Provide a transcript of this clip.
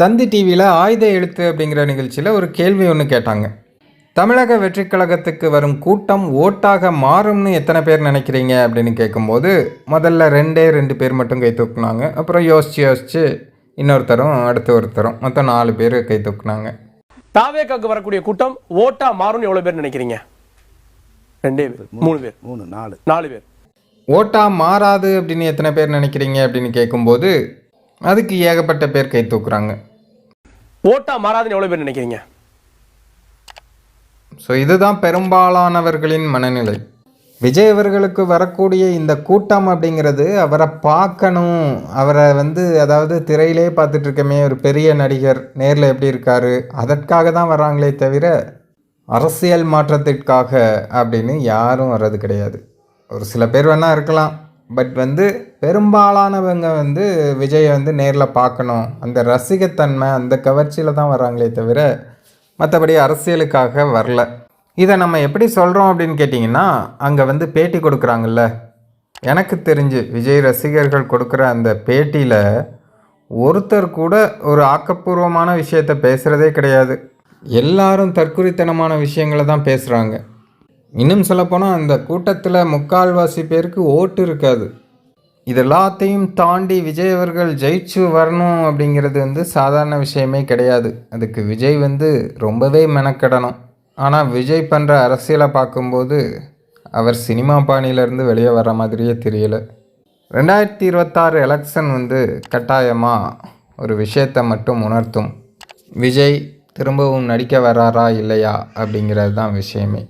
தந்தி டிவியில் ஆயுத எழுத்து அப்படிங்கிற நிகழ்ச்சியில் ஒரு கேள்வி ஒன்று கேட்டாங்க. தமிழக வெற்றிக் கழகத்துக்கு வரும் கூட்டம் ஓட்டாக மாறும்னு எத்தனை பேர் நினைக்கிறீங்க? அப்படின்னு கேட்கும்போது முதல்ல ரெண்டே ரெண்டு பேர் மட்டும் கை தூக்குனாங்க. அப்புறம் யோசிச்சு யோசிச்சு இன்னொருத்தரும் அடுத்து ஒருத்தரும் மொத்தம் நாலு பேர் கை தூக்குனாங்க. தாவேக்காக்கு வரக்கூடிய கூட்டம் ஓட்டா மாறும்னு எவ்வளவு பேர் நினைக்கிறீங்க? ரெண்டே பேர் மூணு பேர். மூணு நாலு. நாலு பேர். ஓட்டா மாறாது அப்படின்னு எத்தனை பேர் நினைக்கிறீங்க? அப்படின்னு கேட்கும்போது அதுக்கு ஏகப்பட்ட பேர் கை தூக்குறாங்க. ஓட்டா மாறாதுன்னு எவ்வளவு பேர் நினைக்கிறீங்க? ஸோ இதுதான் பெரும்பாலானவர்களின் மனநிலை. விஜய் அவர்களுக்கு வரக்கூடிய இந்த கூட்டம் அப்படிங்கிறது அவரை பார்க்கணும். அவரை வந்து அதாவது திரையிலே பார்த்துட்டு இருக்கமே ஒரு பெரிய நடிகர் நேரில் எப்படி இருக்காரு அதற்காக தான் வராங்களே தவிர அரசியல் மாற்றத்திற்காக அப்படின்னு யாரும் வர்றது கிடையாது. ஒரு சில பேர் வேணால் இருக்கலாம். பட் வந்து பெரும்பாலானவங்க வந்து விஜயை வந்து நேரில் பார்க்கணும். அந்த ரசிகத்தன்மை அந்த கவர்ச்சியில் தான் வராங்களே தவிர மற்றபடி அரசியலுக்காக வரல. இதை நம்ம எப்படி சொல்கிறோம் அப்படின்னு கேட்டிங்கன்னா அங்கே வந்து பேட்டி கொடுக்குறாங்கல்ல. எனக்கு தெரிஞ்சு விஜய் ரசிகர்கள் கொடுக்குற அந்த பேட்டியில் ஒருத்தர் கூட ஒரு ஆக்கப்பூர்வமான விஷயத்த பேசுகிறதே கிடையாது. எல்லாரும் தற்குறித்தனமான விஷயங்களை தான் பேசுகிறாங்க இன்னும் சொல்லப்போனால் அந்த கூட்டத்தில் முக்கால்வாசி பேருக்கு ஓட்டு இருக்காது. இது எல்லாத்தையும் தாண்டி விஜய் அவர்கள் ஜெயிச்சு வரணும் அப்படிங்கிறது வந்து சாதாரண விஷயமே கிடையாது. அதுக்கு விஜய் வந்து ரொம்பவே மெனக்கெடணும். ஆனால் விஜய் பண்ணுற அரசியலை பார்க்கும்போது அவர் சினிமா பாணியிலேருந்து வெளியே வர மாதிரியே தெரியல. ரெண்டாயிரத்தி இருபத்தாறு எலெக்ஷன் வந்து கட்டாயமாக ஒரு விஷயத்தை மட்டும் உணர்த்தும். விஜய் திரும்பவும் நடிக்க வராரா இல்லையா அப்படிங்கிறது தான் விஷயமே.